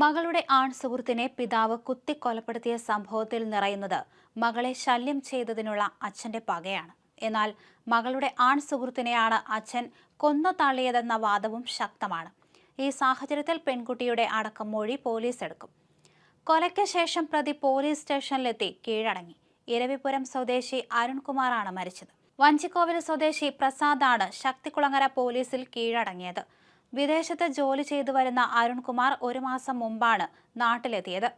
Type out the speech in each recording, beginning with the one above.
മകളുടെ ആൺ സുഹൃത്തിനെ പിതാവ് കുത്തിക്കൊലപ്പെടുത്തിയ സംഭവത്തിൽ നിറയുന്നത് മകളെ ശല്യം ചെയ്തതിനുള്ള അച്ഛന്റെ പകയാണ്. എന്നാൽ മകളുടെ ആൺ സുഹൃത്തിനെയാണ് അച്ഛൻ കൊന്നു തള്ളിയതെന്ന വാദവും ശക്തമാണ്. ഈ സാഹചര്യത്തിൽ പെൺകുട്ടിയുടെ അടക്കം മൊഴി പോലീസ് എടുക്കും. കൊലയ്ക്ക് ശേഷം പ്രതി പോലീസ് സ്റ്റേഷനിലെത്തി കീഴടങ്ങി. ഇരവിപുരം സ്വദേശി അരുൺകുമാറാണ് മരിച്ചത്. വഞ്ചിക്കോവിൽ സ്വദേശി പ്രസാദാണ് ശക്തികുളങ്ങര പോലീസിൽ കീഴടങ്ങിയത്. വിദേശത്ത് ജോലി ചെയ്തു വരുന്ന അരുൺകുമാർ ഒരു മാസം മുമ്പാണ് നാട്ടിലെത്തിയത്.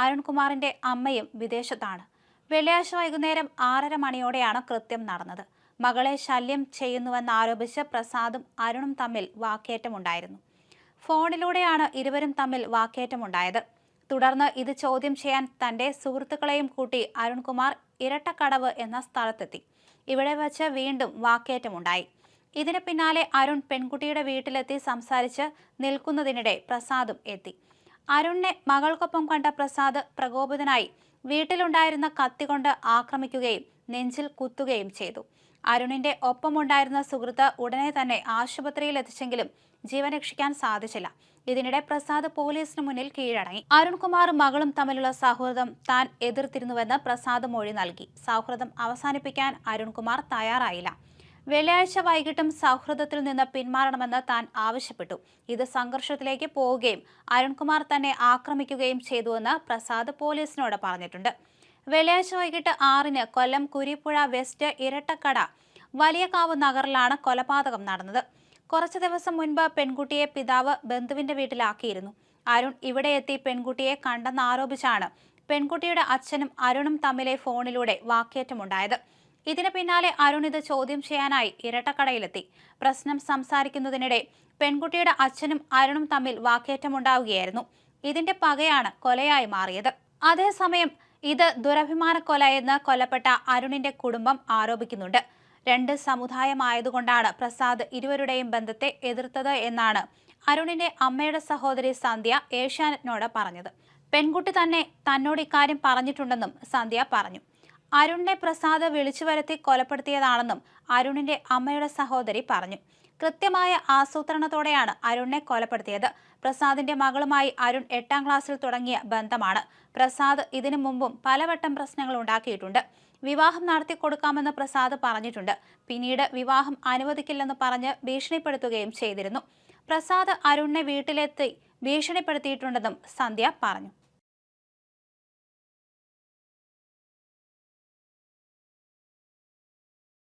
അരുൺകുമാറിന്റെ അമ്മയും വിദേശത്താണ്. വെള്ളിയാഴ്ച വൈകുന്നേരം ആറര മണിയോടെയാണ് കൃത്യം നടന്നത്. മകളെ ശല്യം ചെയ്യുന്നുവെന്നാരോപിച്ച് പ്രസാദും അരുണും തമ്മിൽ വാക്കേറ്റമുണ്ടായിരുന്നു. ഫോണിലൂടെയാണ് ഇരുവരും തമ്മിൽ വാക്കേറ്റമുണ്ടായത്. തുടർന്ന് ഇത് ചോദ്യം ചെയ്യാൻ തന്റെ സുഹൃത്തുക്കളെയും കൂട്ടി അരുൺകുമാർ ഇരട്ടക്കടവ് എന്ന സ്ഥലത്തെത്തി. ഇവിടെ വച്ച് വീണ്ടും വാക്കേറ്റമുണ്ടായി. ഇതിന് പിന്നാലെ അരുൺ പെൺകുട്ടിയുടെ വീട്ടിലെത്തി സംസാരിച്ച് നിൽക്കുന്നതിനിടെ പ്രസാദും എത്തി. അരുണിനെ മകൾക്കൊപ്പം കണ്ട പ്രസാദ് പ്രകോപിതനായി വീട്ടിലുണ്ടായിരുന്ന കത്തി കൊണ്ട് ആക്രമിക്കുകയും നെഞ്ചിൽ കുത്തുകയും ചെയ്തു. അരുണിന്റെ ഒപ്പമുണ്ടായിരുന്ന സുഹൃത്ത് ഉടനെ തന്നെ ആശുപത്രിയിൽ എത്തിച്ചെങ്കിലും ജീവൻ രക്ഷിക്കാൻ സാധിച്ചില്ല. ഇതിനിടെ പ്രസാദ് പോലീസിന് മുന്നിൽ കീഴടങ്ങി. അരുൺകുമാറും മകളും തമ്മിലുള്ള സൗഹൃദം താൻ എതിർത്തിരുന്നുവെന്ന് പ്രസാദ് മൊഴി നൽകി. സൗഹൃദം അവസാനിപ്പിക്കാൻ അരുൺകുമാർ തയ്യാറായില്ല. വെള്ളിയാഴ്ച വൈകിട്ടും സൗഹൃദത്തിൽ നിന്ന് പിന്മാറണമെന്ന് താൻ ആവശ്യപ്പെട്ടു. ഇത് സംഘർഷത്തിലേക്ക് പോവുകയും അരുൺകുമാർ തന്നെ ആക്രമിക്കുകയും ചെയ്തുവെന്ന് പ്രസാദ് പോലീസിനോട് പറഞ്ഞിട്ടുണ്ട്. വെള്ളിയാഴ്ച വൈകിട്ട് ആറിന് കൊല്ലം കുരിപ്പുഴ വെസ്റ്റ് ഇരട്ടക്കട വലിയകാവ് നഗറിലാണ് കൊലപാതകം നടന്നത്. കുറച്ച് ദിവസം മുൻപ് പെൺകുട്ടിയെ പിതാവ് ബന്ധുവിന്റെ വീട്ടിലാക്കിയിരുന്നു. അരുൺ ഇവിടെ എത്തി പെൺകുട്ടിയെ കണ്ടെന്നാരോപിച്ചാണ് പെൺകുട്ടിയുടെ അച്ഛനും അരുണും തമ്മിലെ ഫോണിലൂടെ വാക്കേറ്റമുണ്ടായത്. ഇതിന് പിന്നാലെ അരുൺ ഇത് ചോദ്യം ചെയ്യാനായി ഇരട്ടക്കടയിലെത്തി. പ്രശ്നം സംസാരിക്കുന്നതിനിടെ പെൺകുട്ടിയുടെ അച്ഛനും അരുണും തമ്മിൽ വാക്കേറ്റമുണ്ടാവുകയായിരുന്നു. ഇതിന്റെ പകയാണ് കൊലയായി മാറിയത്. അതേസമയം ഇത് ദുരഭിമാന കൊല എന്ന് കൊല്ലപ്പെട്ട അരുണിന്റെ കുടുംബം ആരോപിക്കുന്നുണ്ട്. രണ്ട് സമുദായമായതുകൊണ്ടാണ് പ്രസാദ് ഇരുവരുടെയും ബന്ധത്തെ എതിർത്തത് എന്നാണ് അരുണിന്റെ അമ്മയുടെ സഹോദരി സന്ധ്യ ഏഷ്യാനെറ്റിനോട് പറഞ്ഞത്. പെൺകുട്ടി തന്നെ തന്നോട് ഇക്കാര്യം പറഞ്ഞിട്ടുണ്ടെന്നും സന്ധ്യ പറഞ്ഞു. അരുണിനെ പ്രസാദ് വിളിച്ചു വരുത്തി കൊലപ്പെടുത്തിയതാണെന്നും അരുണിന്റെ അമ്മയുടെ സഹോദരി പറഞ്ഞു. കൃത്യമായ ആസൂത്രണത്തോടെയാണ് അരുണിനെ കൊലപ്പെടുത്തിയത്. പ്രസാദിന്റെ മകളുമായി അരുൺ എട്ടാം ക്ലാസ്സിൽ തുടങ്ങിയ ബന്ധമാണ്. പ്രസാദ് ഇതിനു മുമ്പും പലവട്ടം പ്രശ്നങ്ങൾ ഉണ്ടാക്കിയിട്ടുണ്ട്. വിവാഹം നടത്തി കൊടുക്കാമെന്ന് പ്രസാദ് പറഞ്ഞിട്ടുണ്ട്. പിന്നീട് വിവാഹം അനുവദിക്കില്ലെന്ന് പറഞ്ഞ് ഭീഷണിപ്പെടുത്തുകയും ചെയ്തിരുന്നു. പ്രസാദ് അരുണിനെ വീട്ടിലെത്തി ഭീഷണിപ്പെടുത്തിയിട്ടുണ്ടെന്നും സന്ധ്യ പറഞ്ഞു.